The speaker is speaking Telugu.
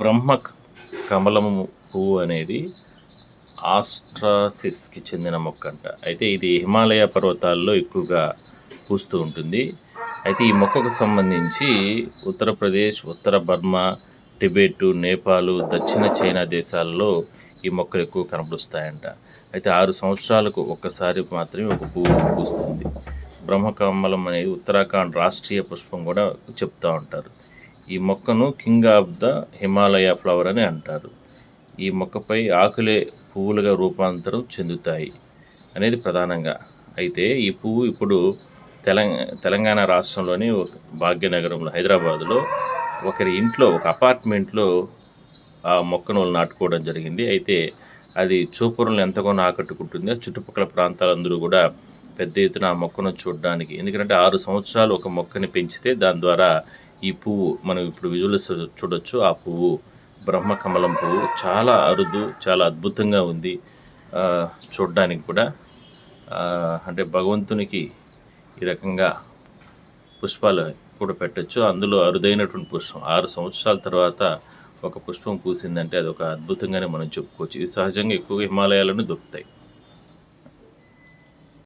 బ్రహ్మ కమలము పువ్వు అనేది ఆస్ట్రాసిస్కి చెందిన మొక్క అంట అయితే ఇది హిమాలయ పర్వతాల్లో ఎక్కువగా పూస్తూ ఉంటుంది. అయితే ఈ మొక్కకు సంబంధించి ఉత్తరప్రదేశ్ ఉత్తర బర్మా టిబెట్ నేపాల్ దక్షిణ చైనా దేశాల్లో ఈ మొక్కలు ఎక్కువ కనపడుస్తాయంట అయితే ఆరు సంవత్సరాలకు ఒక్కసారి మాత్రమే ఒక పువ్వు పూస్తుంది. బ్రహ్మకమలం అనేది ఉత్తరాఖండ్ రాష్ట్రీయ పుష్పం కూడా చెప్తూ ఉంటారు. ఈ మొక్కను king of the Himalaya flower అని అంటారు. ఈ మొక్కపై ఆకులే పువ్వులుగా రూపాంతరం చెందుతాయి అనేది ప్రధానంగా. అయితే ఈ పువ్వు ఇప్పుడు తెలంగాణ తెలంగాణ రాష్ట్రంలోని ఒక భాగ్యనగరంలో హైదరాబాదులో ఒకరి ఇంట్లో ఒక అపార్ట్మెంట్లో ఆ మొక్కను నాటుకోవడం జరిగింది. అయితే అది చూపురులను ఎంతగానో ఆకట్టుకుంటుంది. ఆ చుట్టుపక్కల ప్రాంతాలందరూ కూడా పెద్ద ఎత్తున ఆ మొక్కను చూడడానికి ఎందుకంటే ఆరు సంవత్సరాలు ఒక మొక్కని పెంచితే దాని ద్వారా ఈ పువ్వు మనం ఇప్పుడు విజువల్స్ చూడొచ్చు. ఆ పువ్వు బ్రహ్మకమలం పువ్వు. చాలా అరుదు చాలా అద్భుతంగా ఉంది చూడడానికి కూడా. అంటే భగవంతునికి ఈ రకంగా పుష్పాలు కూడా పెట్టొచ్చు. అందులో అరుదైనటువంటి పుష్పం. ఆరు సంవత్సరాల తర్వాత ఒక పుష్పం పూసిందంటే అది ఒక అద్భుతంగానే మనం చెప్పుకోవచ్చు. ఇది సహజంగా ఎక్కువగా హిమాలయాలను దొరుకుతాయి.